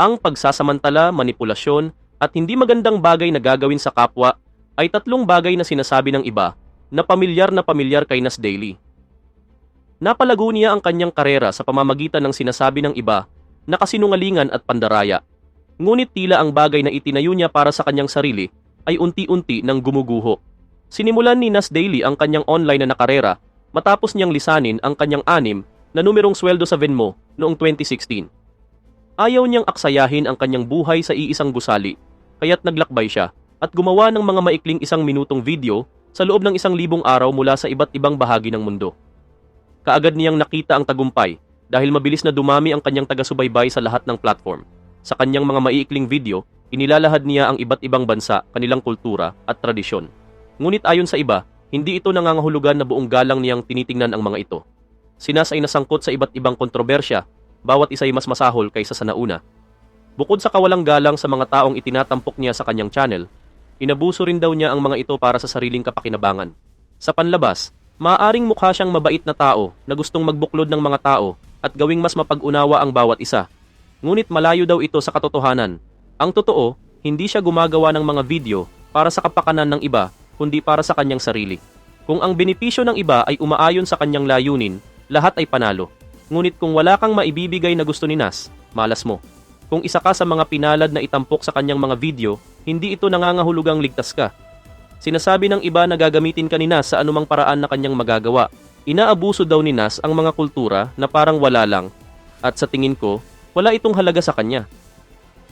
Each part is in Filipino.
Ang pagsasamantala, manipulasyon, at hindi magandang bagay na gagawin sa kapwa ay tatlong bagay na sinasabi ng iba na pamilyar na pamilyar kay Nas Daily. Napalago niya ang kanyang karera sa pamamagitan ng sinasabi ng iba na kasinungalingan at pandaraya. Ngunit tila ang bagay na itinayo niya para sa kanyang sarili ay unti-unti nang gumuguho. Sinimulan ni Nas Daily ang kanyang online na nakarera matapos niyang lisanin ang kanyang anim na numerong sweldo sa Venmo noong 2016. Ayaw niyang aksayahin ang kanyang buhay sa iisang gusali, kaya't naglakbay siya at gumawa ng mga maikling isang minutong video sa loob ng isang libong araw mula sa iba't ibang bahagi ng mundo. Kaagad niyang nakita ang tagumpay dahil mabilis na dumami ang kanyang taga-subaybay sa lahat ng platform. Sa kanyang mga maiikling video, inilalahad niya ang iba't ibang bansa, kanilang kultura at tradisyon. Ngunit ayon sa iba, hindi ito nangangahulugan na buong galang niyang tinitingnan ang mga ito. Sinas ay nasangkot sa iba't ibang kontrobersya, bawat isa ay mas masahol kaysa sa nauna. Bukod sa kawalang galang sa mga taong itinatampok niya sa kanyang channel, inabuso rin daw niya ang mga ito para sa sariling kapakinabangan. Sa panlabas, maaaring mukha siyang mabait na tao na gustong magbuklod ng mga tao at gawing mas mapag-unawa ang bawat isa. Ngunit malayo daw ito sa katotohanan. Ang totoo, hindi siya gumagawa ng mga video para sa kapakanan ng iba, kundi para sa kanyang sarili. Kung ang benepisyo ng iba ay umaayon sa kanyang layunin, lahat ay panalo. Ngunit kung wala kang maibibigay na gusto ni Nas, malas mo. Kung isa ka sa mga pinalad na itampok sa kanyang mga video, hindi ito nangangahulugang ligtas ka. Sinasabi ng iba na gagamitin ka ni Nas sa anumang paraan na kanyang magagawa. Inaabuso daw ni Nas ang mga kultura na parang wala lang. At sa tingin ko, wala itong halaga sa kanya.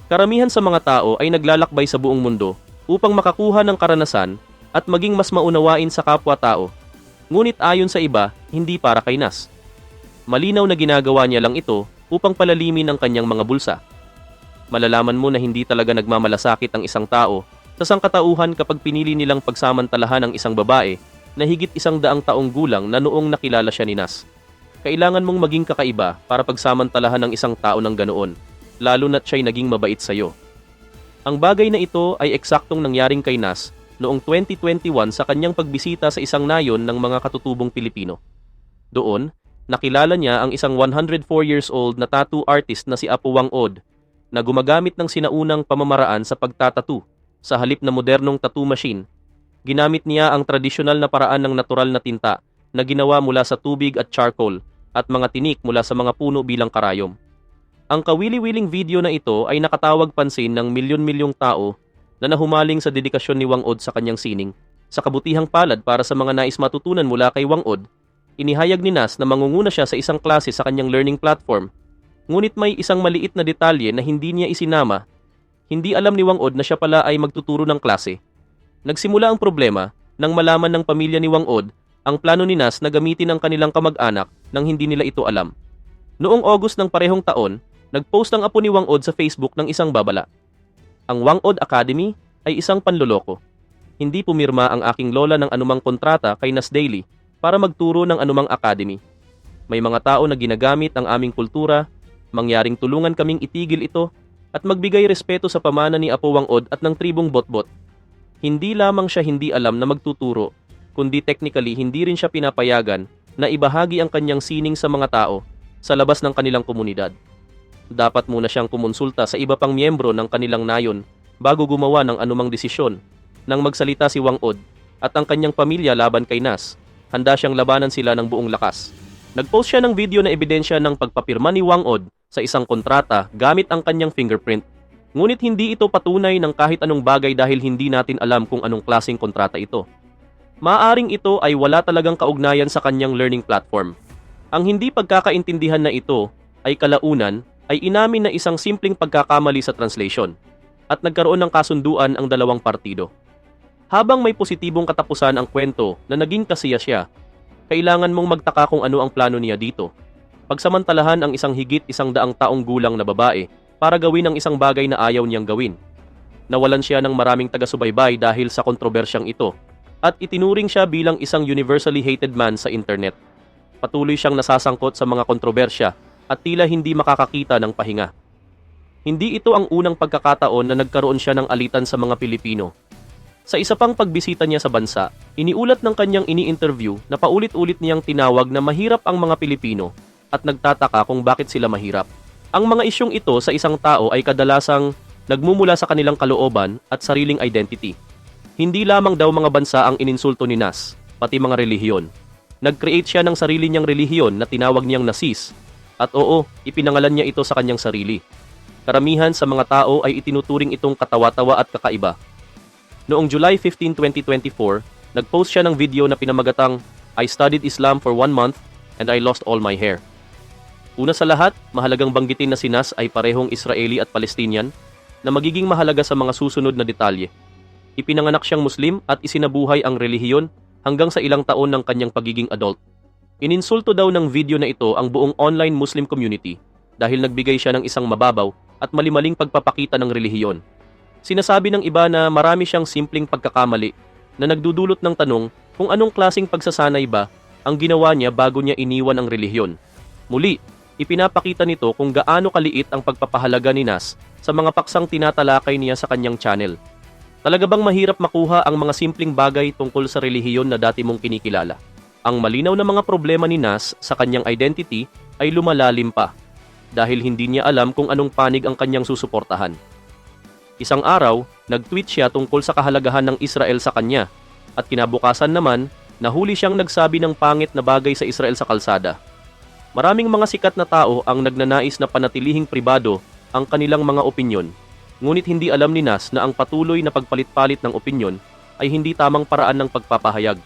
Karamihan sa mga tao ay naglalakbay sa buong mundo upang makakuha ng karanasan at maging mas maunawain sa kapwa-tao. Ngunit ayon sa iba, hindi para kay Nas. Malinaw na ginagawa niya lang ito upang palalimin ang kanyang mga bulsa. Malalaman mo na hindi talaga nagmamalasakit ang isang tao sa sangkatauhan kapag pinili nilang pagsamantalahan ang isang babae na higit isang daang taong gulang na noong nakilala siya ni Nas. Kailangan mong maging kakaiba para pagsamantalahan ng isang tao ng ganoon, lalo na't siya'y naging mabait sa'yo. Ang bagay na ito ay eksaktong nangyaring kay Nas noong 2021 sa kanyang pagbisita sa isang nayon ng mga katutubong Pilipino. Doon, nakilala niya ang isang 104 years old na tattoo artist na si Apo Wang Od na gumagamit ng sinaunang pamamaraan sa pagtatatu sa halip na modernong tattoo machine. Ginamit niya ang tradisyonal na paraan ng natural na tinta na ginawa mula sa tubig at charcoal at mga tinik mula sa mga puno bilang karayom. Ang kawili-wiling video na ito ay nakatawag pansin ng milyon-milyong tao na nahumaling sa dedikasyon ni Wang Od sa kanyang sining. Sa kabutihang palad para sa mga nais matutunan mula kay Wang Od, inihayag ni Nas na mangunguna siya sa isang klase sa kanyang learning platform. Ngunit may isang maliit na detalye na hindi niya isinama. Hindi alam ni Wang Od na siya pala ay magtuturo ng klase. Nagsimula ang problema nang malaman ng pamilya ni Wang Od ang plano ni Nas na gamitin ang kanilang kamag-anak nang hindi nila ito alam. Noong August ng parehong taon, nagpost ang apo ni Wang Od sa Facebook ng isang babala. Ang Wang Od Academy ay isang panloloko. Hindi pumirma ang aking lola ng anumang kontrata kay Nas Daily para magturo ng anumang academy. May mga tao na ginagamit ang aming kultura, mangyaring tulungan kaming itigil ito at magbigay respeto sa pamana ni Apo Wang Od at ng tribong Botbot. Hindi lamang siya hindi alam na magtuturo, kundi technically hindi rin siya pinapayagan na ibahagi ang kanyang sining sa mga tao sa labas ng kanilang komunidad. Dapat muna siyang kumonsulta sa iba pang miyembro ng kanilang nayon bago gumawa ng anumang desisyon. Nang magsalita si Wang Od at ang kanyang pamilya laban kay Nas, handa siyang labanan sila ng buong lakas. Nagpost siya ng video na ebidensya ng pagpapirma ni Wang Od sa isang kontrata gamit ang kanyang fingerprint. Ngunit hindi ito patunay ng kahit anong bagay dahil hindi natin alam kung anong klaseng kontrata ito. Maaring ito ay wala talagang kaugnayan sa kanyang learning platform. Ang hindi pagkakaintindihan na ito ay kalaunan ay inamin na isang simpleng pagkakamali sa translation at nagkaroon ng kasunduan ang dalawang partido. Habang may positibong katapusan ang kwento na naging kasiya siya, kailangan mong magtaka kung ano ang plano niya dito. Pagsamantalahan ang isang higit isang daang taong gulang na babae para gawin ang isang bagay na ayaw niyang gawin. Nawalan siya ng maraming taga-subaybay dahil sa kontrobersyang ito at itinuring siya bilang isang universally hated man sa internet. Patuloy siyang nasasangkot sa mga kontrobersya at tila hindi makakakita ng pahinga. Hindi ito ang unang pagkakataon na nagkaroon siya ng alitan sa mga Pilipino. Sa isa pang pagbisita niya sa bansa, iniulat ng kanyang ini-interview na paulit-ulit niyang tinawag na mahirap ang mga Pilipino at nagtataka kung bakit sila mahirap. Ang mga isyong ito sa isang tao ay kadalasang nagmumula sa kanilang kalooban at sariling identity. Hindi lamang daw mga bansa ang ininsulto ni Nas, pati mga relihiyon. Nag-create siya ng sarili niyang relihiyon na tinawag niyang Nasis. At oo, ipinangalan niya ito sa kanyang sarili. Karamihan sa mga tao ay itinuturing itong katawa-tawa at kakaiba. Noong July 15, 2024, nag-post siya ng video na pinamagatang I studied Islam for one month and I lost all my hair. Una sa lahat, mahalagang banggitin na si Nas ay parehong Israeli at Palestinian na magiging mahalaga sa mga susunod na detalye. Ipinanganak siyang Muslim at isinabuhay ang relihiyon hanggang sa ilang taon ng kanyang pagiging adult. Ininsulto daw ng video na ito ang buong online Muslim community dahil nagbigay siya ng isang mababaw at malimaling pagpapakita ng relihiyon. Sinasabi ng iba na marami siyang simpleng pagkakamali na nagdudulot ng tanong kung anong klasing pagsasanay ba ang ginawa niya bago niya iniwan ang relihiyon. Muli, ipinapakita nito kung gaano kaliit ang pagpapahalaga ni Nas sa mga paksang tinatalakay niya sa kanyang channel. Talaga bang mahirap makuha ang mga simpleng bagay tungkol sa relihiyon na dati mong kinikilala? Ang malinaw na mga problema ni Nas sa kanyang identity ay lumalalim pa dahil hindi niya alam kung anong panig ang kanyang susuportahan. Isang araw, nag-tweet siya tungkol sa kahalagahan ng Israel sa kanya at kinabukasan naman, nahuli siyang nagsabi ng pangit na bagay sa Israel sa kalsada. Maraming mga sikat na tao ang nagnanais na panatilihing pribado ang kanilang mga opinyon, ngunit hindi alam ni Nas na ang patuloy na pagpalit-palit ng opinyon ay hindi tamang paraan ng pagpapahayag.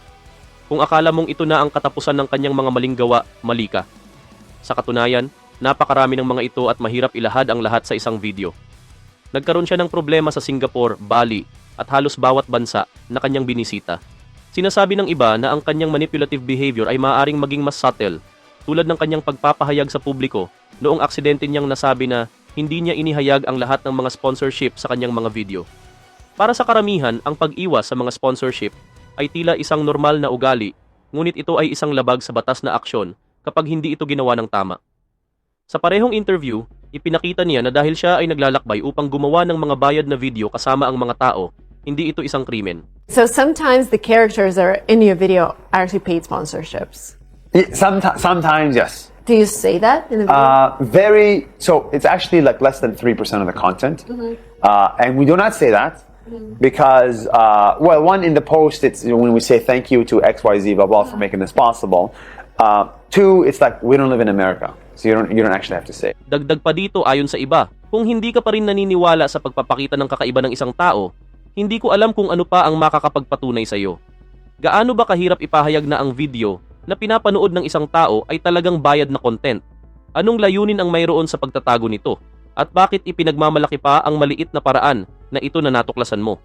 Kung akala mong ito na ang katapusan ng kanyang mga maling gawa, mali ka. Sa katunayan, napakarami ng mga ito at mahirap ilahad ang lahat sa isang video. Nagkaroon siya ng problema sa Singapore, Bali, at halos bawat bansa na kanyang binisita. Sinasabi ng iba na ang kanyang manipulative behavior ay maaaring maging mas subtle, tulad ng kanyang pagpapahayag sa publiko noong aksidente niyang nasabi na hindi niya inihayag ang lahat ng mga sponsorship sa kanyang mga video. Para sa karamihan, ang pag-iwas sa mga sponsorship ay tila isang normal na ugali, ngunit ito ay isang labag sa batas na aksyon kapag hindi ito ginawa ng tama. Sa parehong interview, ipinakita niya na dahil siya ay naglalakbay upang gumawa ng mga bayad na video kasama ang mga tao, hindi ito isang krimen. So sometimes the characters are in your video are actually paid sponsorships. Sometimes, sometimes yes. Do you say that in the video? Uh, very. So it's actually like less than three percent of the content, uh, and we do not say that because, uh, well, one in the post, it's when we say thank you to X Y Z blah blah for making this possible. Uh, two, it's like we don't live in America, so you don't you don't actually have to say. Dagdag pa dito ayon sa iba, kung hindi ka pa rin naniniwala sa pagpapakita ng kakaiba ng isang tao, hindi ko alam kung ano pa ang makakapagpatunay sa iyo. Gaano ba kahirap ipahayag na ang video na pinapanood ng isang tao ay talagang bayad na content? Anong layunin ang mayroon sa pagtatago nito? At bakit ipinagmamalaki pa ang maliit na paraan na ito na natuklasan mo?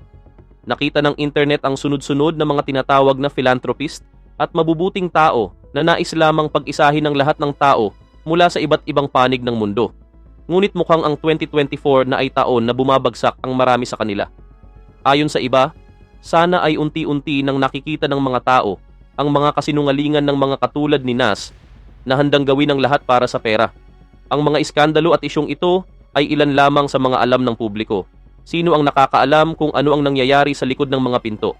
Nakita ng internet ang sunod-sunod na mga tinatawag na philanthropist at mabubuting tao na nais lamang pag-isahin ng lahat ng tao mula sa iba't ibang panig ng mundo. Ngunit mukhang ang 2024 na ay taon na bumabagsak ang marami sa kanila. Ayon sa iba, sana ay unti-unti nang nakikita ng mga tao ang mga kasinungalingan ng mga katulad ni Nas na handang gawin ang lahat para sa pera. Ang mga iskandalo at isyong ito ay ilan lamang sa mga alam ng publiko. Sino ang nakakaalam kung ano ang nangyayari sa likod ng mga pinto?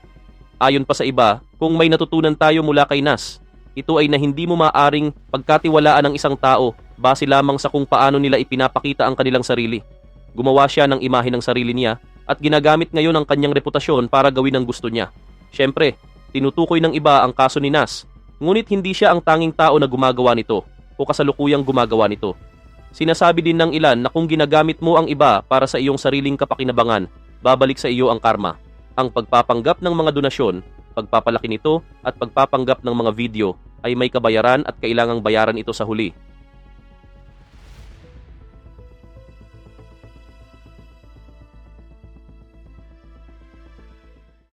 Ayon pa sa iba, kung may natutunan tayo mula kay Nas, ito ay na hindi mo maaring pagkatiwalaan ng isang tao base lamang sa kung paano nila ipinapakita ang kanilang sarili. Gumawa siya ng imahe ng sarili niya at ginagamit ngayon ang kanyang reputasyon para gawin ang gusto niya. Siyempre, tinutukoy ng iba ang kaso ni Nas, ngunit hindi siya ang tanging tao na gumagawa nito o kasalukuyang gumagawa nito. Sinasabi din ng ilan na kung ginagamit mo ang iba para sa iyong sariling kapakinabangan, babalik sa iyo ang karma. Ang pagpapanggap ng mga donasyon, pagpapalaki nito at pagpapanggap ng mga video ay may kabayaran at kailangang bayaran ito sa huli.